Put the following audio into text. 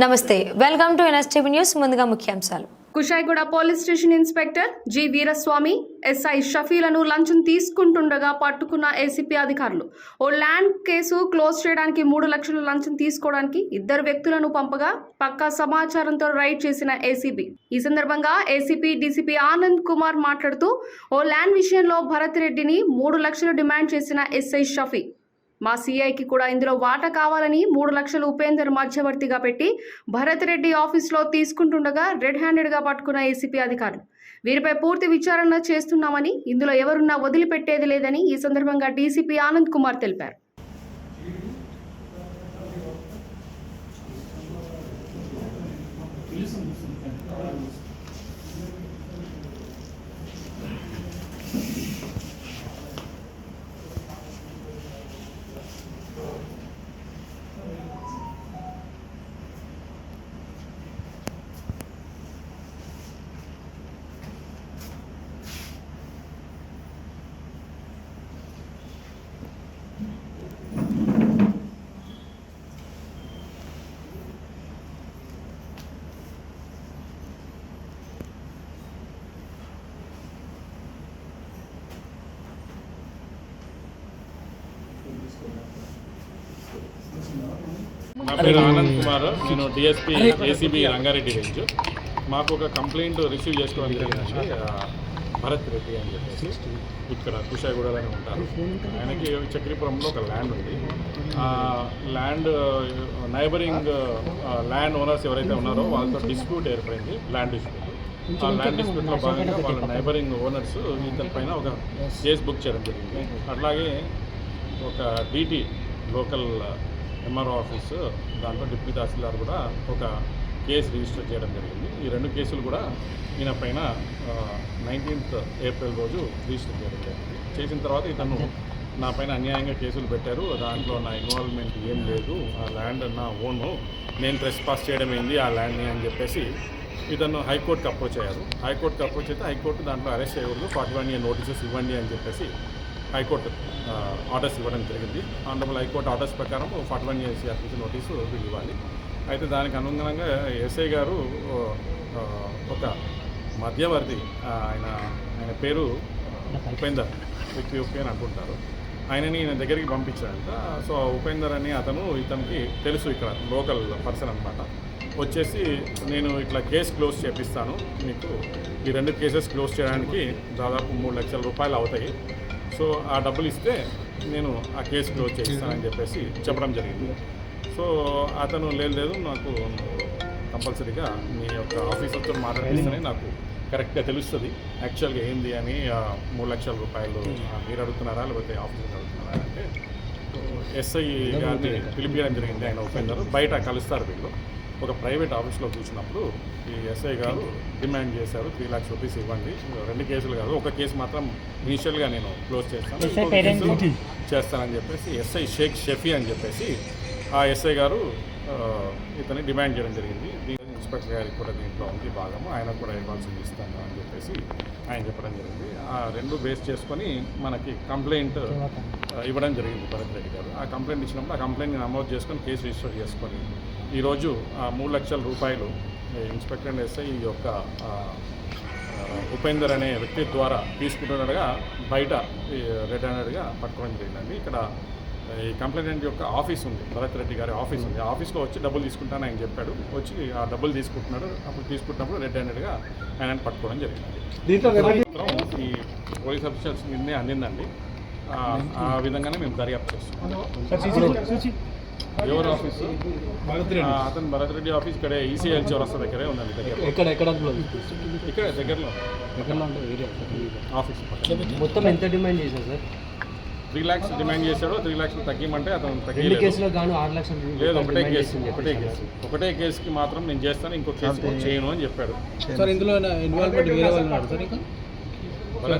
నమస్తే welcome to NSTV news. ముందుగా ముఖ్యాంశాలు. Kushaiguda police station inspector G Veeraswamy SI షఫీలను లంచం తీసుకుంటుండగా పట్టుకున్న ఏసీపీ అధికారులు. ఓ ల్యాండ్ కేసు క్లోజ్ చేయడానికి మూడు లక్షలు లంచం తీసుకోవడానికి ఇద్దరు వ్యక్తులను పంపగా పక్కా సమాచారంతో రైడ్ చేసిన ఏసీబీ. ఈ సందర్భంగా ఏసీపీ డీసీపీ ఆనంద్ కుమార్ మాట్లాడుతూ ఓ ల్యాండ్ విషయంలో భరత్ రెడ్డిని మూడు లక్షలు డిమాండ్ చేసిన ఎస్ఐ షఫీ. మా సీఐకి కూడా ఇందులో వాటా కావాలని మూడు లక్షలు ఉపేందర్ మధ్యవర్తిగా పెట్టి భరత్ రెడ్డి ఆఫీస్లో తీసుకుంటుండగా రెడ్ హ్యాండెడ్గా పట్టుకున్న ఏసీపీ అధికారులు. వీరిపై పూర్తి విచారణ చేస్తున్నామని ఇందులో ఎవరున్నా వదిలిపెట్టేది లేదని ఈ సందర్భంగా డీసీపీ ఆనంద్ కుమార్ తెలిపారు. నా పేరు ఆనంద్ కుమార్. నేను డిఎస్పీ ఏసీబీ రంగారెడ్డి రేంజ్ మాకు ఒక కంప్లైంట్ రిసీవ్ చేసుకోవడం జరిగిందండి భరత్ రెడ్డి అని చెప్పేసి. ఇక్కడ కుషాగూడలోనే ఉంటారు. ఆయనకి చక్రీపురంలో ఒక ల్యాండ్ ఉంది. ఆ ల్యాండ్ నైబరింగ్ ల్యాండ్ ఓనర్స్ ఎవరైతే ఉన్నారో వాళ్ళతో డిస్ప్యూట్ ఏర్పడింది. ల్యాండ్ డిస్ప్యూట్ ఆ ల్యాండ్ డిస్ప్యూట్లో భాగంగా వాళ్ళ నైబరింగ్ ఓనర్స్ ఇతని పైన ఒక కేసు బుక్ చేయడం జరిగింది. అట్లాగే ఒక డీటీ లోకల్ ఎంఆర్ఓ ఆఫీసు దాంట్లో డిప్యూటీ తహసీల్దార్ కూడా ఒక కేసు రిజిస్టర్ చేయడం జరిగింది. ఈ రెండు కేసులు కూడా ఈయన పైన నైన్టీన్త్ ఏప్రిల్ రోజు రిజిస్టర్ చేయడం జరిగింది. చేసిన తర్వాత ఇతను నా పైన అన్యాయంగా కేసులు పెట్టారు. దాంట్లో నా ఇన్వాల్వ్మెంట్ ఏం లేదు. ఆ ల్యాండ్ నా ఓను. నేను ప్రెస్ పాస్ చేయడం ఏంది? ఆ ల్యాండ్ని అని చెప్పేసి ఇతను హైకోర్టుకి అప్రోచ్ అయ్యారు. హైకోర్టుకి అప్రోచ్ అయితే హైకోర్టు దాంట్లో అరెస్ట్ చేయకూడదు ఫార్టీ వన్ ఇయర్ నోటీసెస్ ఇవ్వండి అని చెప్పేసి హైకోర్టు ఆర్డర్స్ ఇవ్వడం జరిగింది. ఆనరబుల్ హైకోర్టు ఆర్డర్స్ ప్రకారం forty one years application notice వీళ్ళు ఇవ్వాలి అయితే దానికి అనుగుణంగా ఎస్ఐ గారు ఒక మధ్యవర్తి ఆయన ఆయన పేరు ఉపేందర్ విక్యూపీ అని అంటుంటారు ఆయనని ఈయన దగ్గరికి పంపించాడంట సో ఉపేందర్ అని అతను ఇతనికి తెలుసు ఇక్కడ లోకల్ పర్సన్ అనమాట వచ్చేసి నేను ఇట్లా కేసు క్లోజ్ చేపిస్తాను. మీకు ఈ రెండు కేసెస్ క్లోజ్ చేయడానికి దాదాపు మూడు లక్షల రూపాయలు అవుతాయి. సో ఆ డబ్బులు ఇస్తే నేను ఆ కేసు క్లోజ్ చేయిస్తానని చెప్పేసి చెప్పడం జరిగింది. సో అతను లేదు లేదు నాకు కంపల్సరీగా మీ యొక్క ఆఫీసర్తో మాట్లాడిస్తేనే నాకు కరెక్ట్గా తెలుస్తుంది. యాక్చువల్గా ఏంది అని మూడు లక్షల రూపాయలు మీరు అడుగుతున్నారా లేకపోతే ఆఫీసర్ అడుగుతున్నారా అంటే ఎస్ఐ గారిని పిలిపించడం జరిగింది ఆయన ఉపేందర్ బయట కలుస్తారు వీళ్ళు. ఒక ప్రైవేట్ ఆఫీస్లో కూర్చున్నప్పుడు ఈ ఎస్ఐ గారు డిమాండ్ చేశారు త్రీ లాక్స్ రూపీస్ ఇవ్వండి. రెండు కేసులు కాదు ఒక కేసు మాత్రం ఇనిషియల్గా నేను క్లోజ్ చేస్తాను. చేస్తానని చెప్పేసి ఎస్ఐ షేక్ షఫీ అని చెప్పేసి ఆ ఎస్ఐ గారు ఆ, ఇతన్ని డిమాండ్ చేయడం జరిగింది. ఇన్స్పెక్టర్ గారికి కూడా దీంట్లో ఉంది భాగము ఆయన కూడా ఇవ్వాల్సింది ఇస్తాను అని చెప్పేసి ఆయన చెప్పడం జరిగింది. ఆ రెండు బేస్ చేసుకొని మనకి కంప్లైంట్ ఇవ్వడం జరిగింది భరత్ రెడ్డి గారు. ఆ కంప్లైంట్ ఇచ్చినప్పుడు ఆ కంప్లైంట్ నమోదు చేసుకొని కేసు రిజిస్టర్ చేసుకొని ఈరోజు ఆ మూడు లక్షల రూపాయలు ఇన్స్పెక్టర్ అండ్ ఎస్ఐ ఈ యొక్క ఉపేందర్ అనే వ్యక్తి ద్వారా తీసుకుంటుండగా బయట రెడ్ హ్యాండెడ్గా పట్టుకోవడం జరిగిందండి. ఇక్కడ ఈ కంప్లైంట్ యొక్క ఆఫీస్ ఉంది. భరత్ రెడ్డి గారి ఆఫీస్ ఉంది. ఆ ఆఫీస్లో వచ్చి డబ్బులు తీసుకుంటాను ఆయన చెప్పాడు. వచ్చి ఆ డబ్బులు తీసుకుంటున్నాడు. అప్పుడు తీసుకుంటున్నప్పుడు రెడ్ హ్యాండెడ్గా ఆయన పట్టుకోవడం జరిగింది. మాత్రం ఈ పోలీస్ అఫీషియల్స్ మీదనే అందిందండి. ఆ- ఆ విధంగానే మేము దర్యాప్తు చేస్తున్నాం. ఎవరు ఆఫీసు? ఆ, అతను భరత్ రెడ్డి ఆఫీస్ ఇక్కడే ఈసీఎల్ చౌరస్తా దగ్గరే ఉందండి దగ్గర ఎక్కడ ఇక్కడ దగ్గరలో. ఎక్కడ ఏరియా. ఆఫీస్ మొత్తం ఎంత డిమాండ్ చేశారు సార్? త్రీ ల్యాక్స్ డిమాండ్ చేశాడు త్రీ ల్యాక్స్ తగ్గిమంటే అతను లేదు ఒకటే కేసు ఒకటే కేసు. ఒకటే కేసుకి మాత్రం నేను చేస్తాను ఇంకో కేసు చేయను అని చెప్పాడు. సార్ ఇందులో ఇన్వాల్వ్మెంట్ వేరే వాళ్ళు ఉన్నారు సార్ ఇంకా?